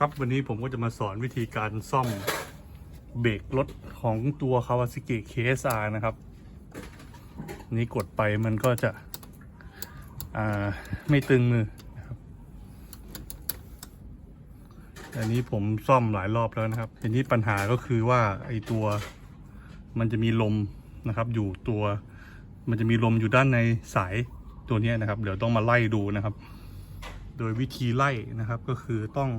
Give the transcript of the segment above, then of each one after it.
ครับวันนี้ผมก็จะมาสอนวิธีการซ่อมเบรกรถของตัว Kawasaki KSR นะครับ นี่กดไปมันก็จะไม่ตึงมือนะครับอันนี้ผมซ่อมหลายรอบแล้วนะครับทีนี้ปัญหาก็คือว่าไอตัวมันจะมีลมนะครับ อยู่ตัวมันจะมีลมอยู่ด้านในสายตัวนี้นะครับ เดี๋ยวต้องมาไล่ดูนะครับ โดยวิธีไล่นะครับก็คือต้อง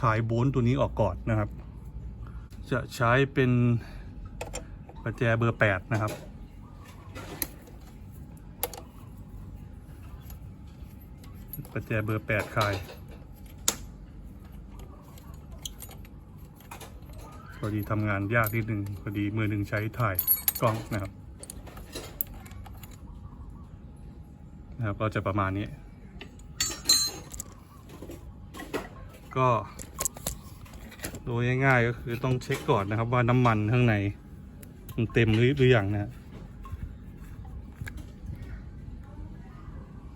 คลายโบนตัวนี้ออกก่อนนะครับ จะใช้เป็นประแจเบอร์แปดนะครับ ประแจเบอร์แปดคลายพอดีทำงานยากนิดนึงพอดีมือหนึ่งใช้ถ่ายกล้องนะครับนะครับก็จะประมาณนี้ ก็โดยง่ายๆก็คือต้องเช็คก่อนนะครับว่าน้ำมันข้างในมันเต็มหรือหรืออยังนะ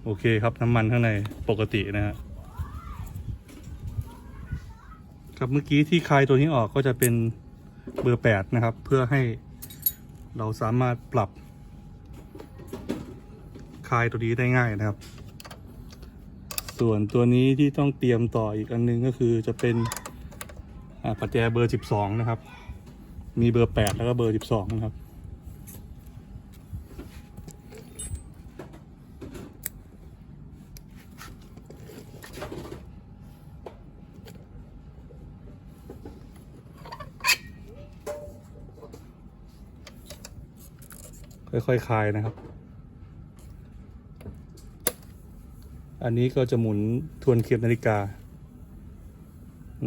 โอเคครับน้ำมันข้างในปกตินะฮะครับเมื่อกี้ที่คลายตัวนี้ออกก็จะเป็นเบอร์แปดนะครับ เพื่อให้เราสามารถปรับคลายตัวนี้ได้ง่ายนะครับ ส่วนตัวนี้ที่ต้องเตรียมต่ออีกอันนึงก็คือจะเป็นปัจแจเบอร์ 12 นะครับ มีเบอร์ 8 แล้วก็เบอร์ 12 นะครับ ค่อยๆคลายนะครับ อันนี้ก็จะหมุนทวนเข็มนาฬิกา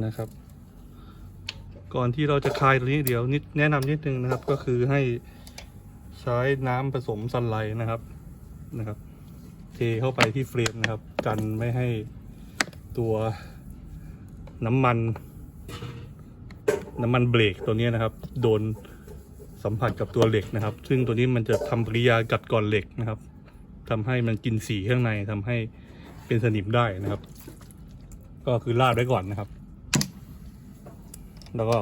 นะครับ ก่อนที่เราจะคลายตัวนี้เดี๋ยวนิดแนะนำนิดนึงนะครับ ก็คือให้ใช้น้ำผสมซันไลท์นะครับนะครับ เทเข้าไปที่เฟรมนะครับ กันไม่ให้ตัวน้ำมัน น้ำมันเบรกตัวนี้นะครับ โดนสัมผัสกับตัวเหล็กนะครับ ซึ่งตัวนี้มันจะทำปฏิกิริยากัดก่อนเหล็กนะครับทำให้มันกินสีข้างในทำให้ เป็นสนิมได้นะครับ ก็คือลาดไว้ก่อนนะครับ แล้วก็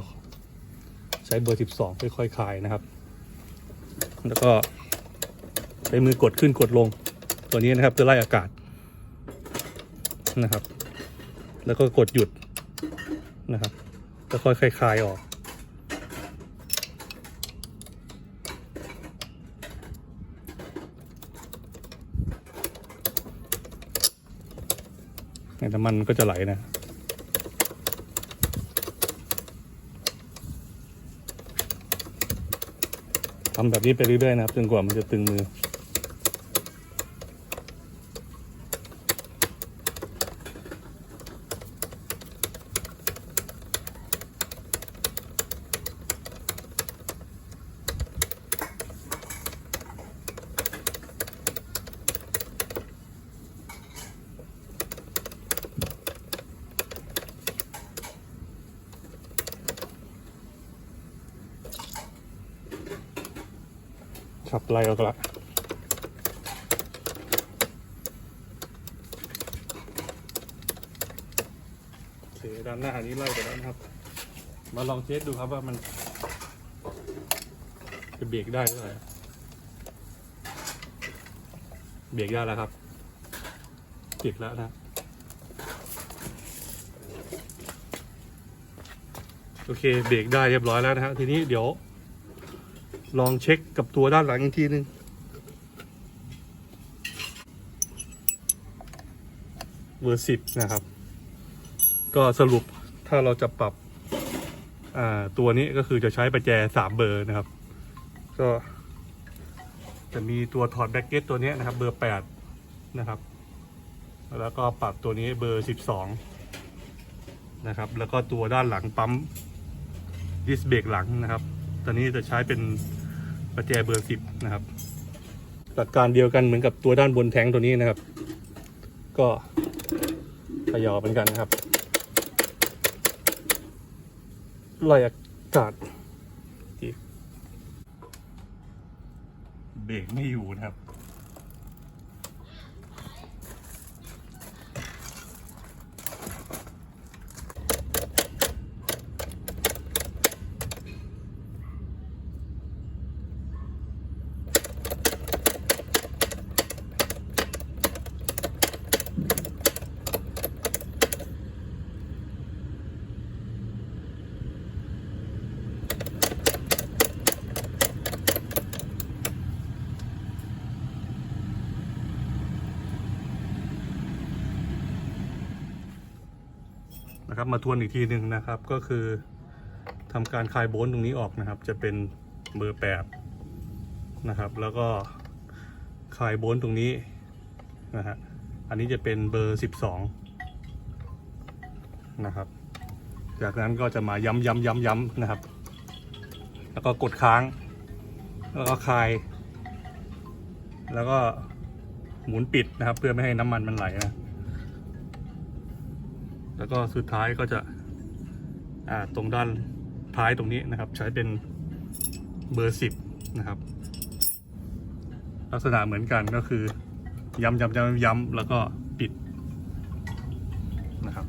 ใช้เบอร์ 12 ค่อยๆคลายนะครับ แล้วก็ใช้มือกดขึ้นกดลงตัวนี้นะครับเพื่อไล่อากาศนะครับ แล้วก็กดหยุดนะครับแล้วค่อยๆคลายออก เนี่ยน้ำมันก็จะไหลนะทำแบบนี้ไปเรื่อยๆนะครับจนกว่ามันจะตึงมือ ขับไล่ออกละโอเคด้านหน้านี้ไล่ไปแล้วนะครับ มาลองเทสดูครับว่ามัน จะเบรกได้หรือเปล่าเบรกได้แล้วครับเบรกแล้วนะ โอเค เบรกได้เรียบร้อยแล้วนะฮะทีนี้เดี๋ยว ลองเช็คกับตัวด้านหลังอีกทีนึงเบอร์สิบนะครับ ก็สรุปถ้าเราจะปรับตัวนี้ก็คือจะใช้ประแจสามเบอร์นะครับ ก็จะมีตัวถอดแบ็กเก็ตตัวนี้นะครับ เบอร์แปดนะครับ แล้วก็ปรับตัวนี้เบอร์สิบสองนะครับ แล้วก็ตัวด้านหลังปั๊มดิสเบรกหลังนะครับ ตอนนี้จะใช้เป็น ประแจเบอร์สิบนะครับ หลักการเดียวกันเหมือนกับตัวด้านบนแท้งตัวนี้นะครับ ก็ขยอเหมือนกันนะครับไล่อากาศอีกเบรกไม่อยู่นะครับ นะครับ มาทวนอีกทีหนึ่งนะครับ ก็คือทำการคลายโบนตรงนี้ออกนะครับ จะเป็นเบอร์แปดนะครับ แล้วก็คลายโบนตรงนี้นะฮะอันนี้จะเป็นเบอร์สิบสองนะครับ จากนั้นก็จะมาย้ำย้ำย้ำย้ำนะครับ แล้วก็กดค้าง แล้วก็คลาย แล้วก็หมุนปิดนะครับ เพื่อไม่ให้น้ำมันมันไหลนะ แล้วก็สุดท้ายก็จะตรงด้านท้ายตรงนี้นะครับ ใช้เป็นเบอร์สิบนะครับ ลักษณะเหมือนกันก็คือ ย้ำย้ำย้ำย้ำแล้วก็ปิดนะครับ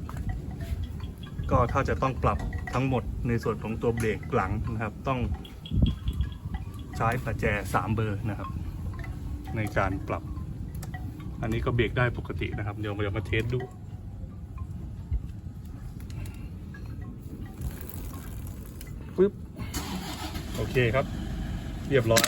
ก็ถ้าจะต้องปรับทั้งหมดในส่วนของตัวเบรกหลังนะครับ ต้องใช้ประแจสามเบอร์นะครับ ในการปรับ อันนี้ก็เบรกได้ปกตินะครับ เดี๋ยวเรามาเทสดู โอเคครับ เรียบร้อย